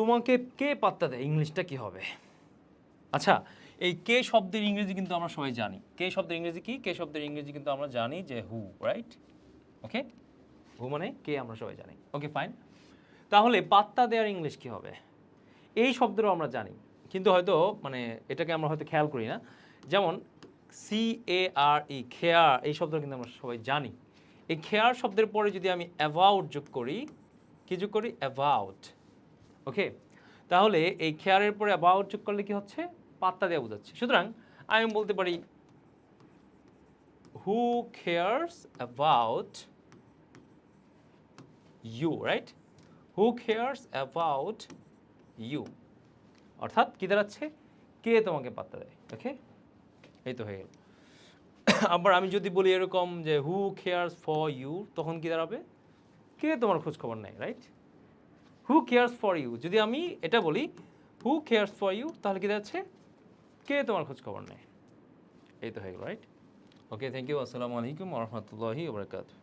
তোমাকে কে পাত্তা দেয়? ইংলিশটা কি হবে? আচ্ছা এই কে শব্দের ইংরেজি কিন্তু আমরা সবাই জানি। কে শব্দের ইংরেজি কি? কে শব্দের ইংরেজি কিন্তু আমরা জানি যে হু রাইট ওকে হু মানে কে আমরা সবাই জানি। ওকে ফাইন তাহলে পাত্তা দেওয়ার ইংলিশ কি হবে? এই শব্দটাও আমরা জানি। কিন্তু হয়তো মানে এটাকে আমরা হয়তো খেয়াল করি না। যেমন সি এ আর ই খেয়ার, এই শব্দ কিন্তু আমরা সবাই জানি। এই খেয়ার শব্দের পরে যদি আমি অ্যাভাউট যোগ করি, কি যোগ করি? অ্যাভাউট ওকে তাহলে এই খেয়ারের পরে অ্যাবাউট যোগ করলে কি হচ্ছে? পাত্তা দেওয়া বোঝাচ্ছে। সুতরাং আমি বলতে পারি who cares about you right who cares about you অর্থাৎ কি দাঁড়াচ্ছে? কে তোমাকে পাত্তা দেয়? ওকে এই তো হয়ে গেল। আবার আমি যদি বলি এরকম যে হু কেয়ার্স ফর ইউ তখন কি দাঁড়াবে? কে তোমার খোঁজ খবর নেয় right who cares for you যদি আমি এটা বলি হু কেয়ার্স ফর ইউ তাহলে কি যাচ্ছে কে তোমার খোঁজ খবর নেয়? এই তো হয়ে রাইট ওকে থ্যাংক ইউ আসসালামু আলাইকুম রহমতুল্লাহি ওবরাকাতু